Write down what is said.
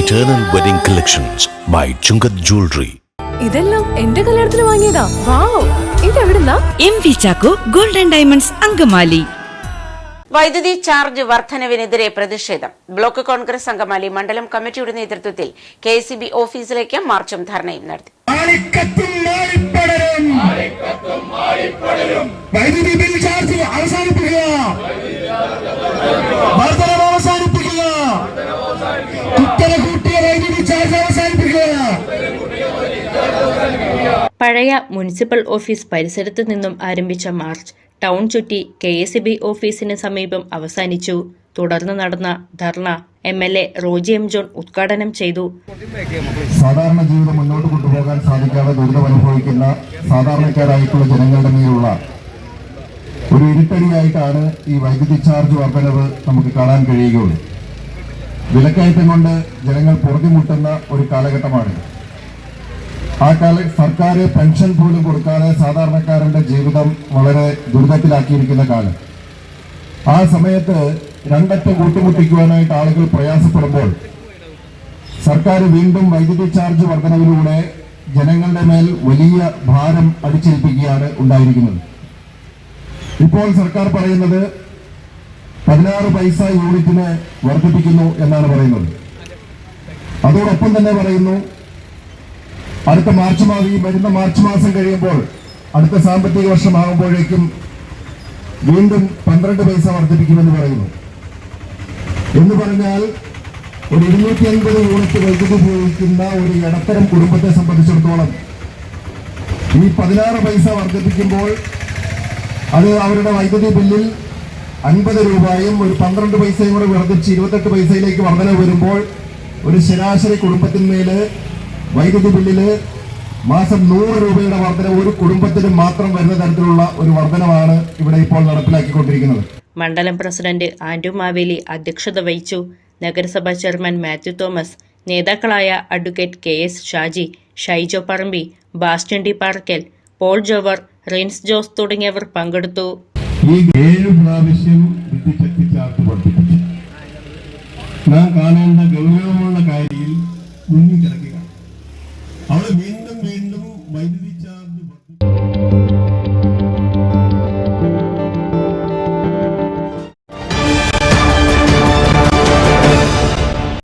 Eternal wedding collections by Chungath jewellery ഇതെല്ലാം എന്റെ കല്യാണത്തിന് വാങ്ങിയതാ. Wow ഇതെവിടുന്നാ? M V Chacko golden diamonds Angamaly. വൈദ്യുതി ചാർജ് വർധനവിനെതിരെ പ്രതിഷേധം. ബ്ലോക്ക് കോൺഗ്രസ് അങ്കമാലി മണ്ഡലം കമ്മിറ്റിയുടെ നേതൃത്വത്തിൽ കെ ഓഫീസിലേക്ക് മാർച്ചും ധർണയും നടത്തി. വൈദ്യുതി ബിൽ ചാർജ് അവസാനിപ്പിക്കുക. പഴയ മുനിസിപ്പൽ ഓഫീസ് പരിസരത്ത് നിന്നും ആരംഭിച്ച മാർച്ച് ടൗൺ ചുറ്റി കെ എസ് ബി ഓഫീസിന് സമീപം അവസാനിച്ചു. തുടർന്ന് നടന്ന dharna M L A Roji M John ഉദ്ഘാടനം ചെയ്തു. സാധാരണ ജീവിതം മുന്നോട്ട് കൊണ്ടുപോകാൻ സാധിക്കാതെ ദുരിതമനുഭവിക്കുന്ന സാധാരണക്കാരായിട്ടുള്ള ജനങ്ങളുടെ മേലുള്ള ഒരു ഇരുട്ടടിയായിട്ടാണ് ഈ വൈദ്യുതി ചാർജ് വർധനവ് നമുക്ക് കാണാൻ കഴിയുകയുള്ളൂ. വിലക്കയറ്റം കൊണ്ട് ജനങ്ങൾ മുട്ടുന്ന ഒരു കാലഘട്ടമാണ്. ആ കാല സർക്കാർ പെൻഷൻ പോലും കൊടുക്കാതെ സാധാരണക്കാരന്റെ ജീവിതം വളരെ ദുരിതത്തിലാക്കിയിരിക്കുന്ന കാലം. ആ സമയത്ത് രണ്ടറ്റം കൂട്ടുമുട്ടിക്കുവാനായിട്ട് ആളുകൾ പ്രയാസപ്പെടുമ്പോൾ സർക്കാർ വീണ്ടും വൈദ്യുതി ചാർജ് വർധനവിലൂടെ ജനങ്ങളുടെ മേൽ വലിയ ഭാരം അടിച്ചേൽപ്പിക്കുകയാണ് ഉണ്ടായിരിക്കുന്നത്. ഇപ്പോൾ സർക്കാർ പറയുന്നത് പതിനാറ് പൈസ യൂണിറ്റിന് വർദ്ധിപ്പിക്കുന്നു എന്നാണ് പറയുന്നത്. അതോടൊപ്പം തന്നെ പറയുന്നു അടുത്ത മാർച്ച് മാസം ഈ വരുന്ന മാർച്ച് മാസം കഴിയുമ്പോൾ അടുത്ത സാമ്പത്തിക വർഷമാകുമ്പോഴേക്കും വീണ്ടും പന്ത്രണ്ട് പൈസ വർദ്ധിപ്പിക്കുമെന്ന് പറയുന്നു. എന്ന് പറഞ്ഞാൽ ഒരു ഇരുന്നൂറ്റി അൻപത് യൂണിറ്റ് വൈദ്യുതി ഉപയോഗിക്കുന്ന ഒരു ഇടത്തരം കുടുംബത്തെ സംബന്ധിച്ചിടത്തോളം ഈ പതിനാറ് പൈസ വർദ്ധിപ്പിക്കുമ്പോൾ അത് അവരുടെ വൈദ്യുതി ബില്ലിൽ അൻപത് രൂപയും ഒരു പന്ത്രണ്ട് പൈസയും കൂടെ വർദ്ധിച്ച് ഇരുപത്തെട്ട് പൈസയിലേക്ക് വർധന വരുമ്പോൾ ഒരു ശരാശരി കുടുംബത്തിന്മേൽ വൈദ്യുതി ബില്ലിൽ മാസം നൂറ് രൂപയുടെ വർധന ഒരു കുടുംബത്തിന് മാത്രം വരുന്ന തരത്തിലുള്ള ഒരു വർധനമാണ് ഇവിടെ ഇപ്പോൾ നടപ്പിലാക്കിക്കൊണ്ടിരിക്കുന്നത്. മണ്ഡലം പ്രസിഡന്റ് ആന്റു മാവേലി അധ്യക്ഷത വഹിച്ചു. നഗരസഭാ ചെയർമാൻ മാത്യു തോമസ് നേതാക്കളായ advocate K S Shaji Shaijo Parambi Baston D Parackal Paul Jover Rince Jose തുടങ്ങിയവർ പങ്കെടുത്തു. ഈ ഏഴ് പ്രാവശ്യം നാം കാണേണ്ട ഗൗരവമുള്ള കാര്യം വൈദ്യുതി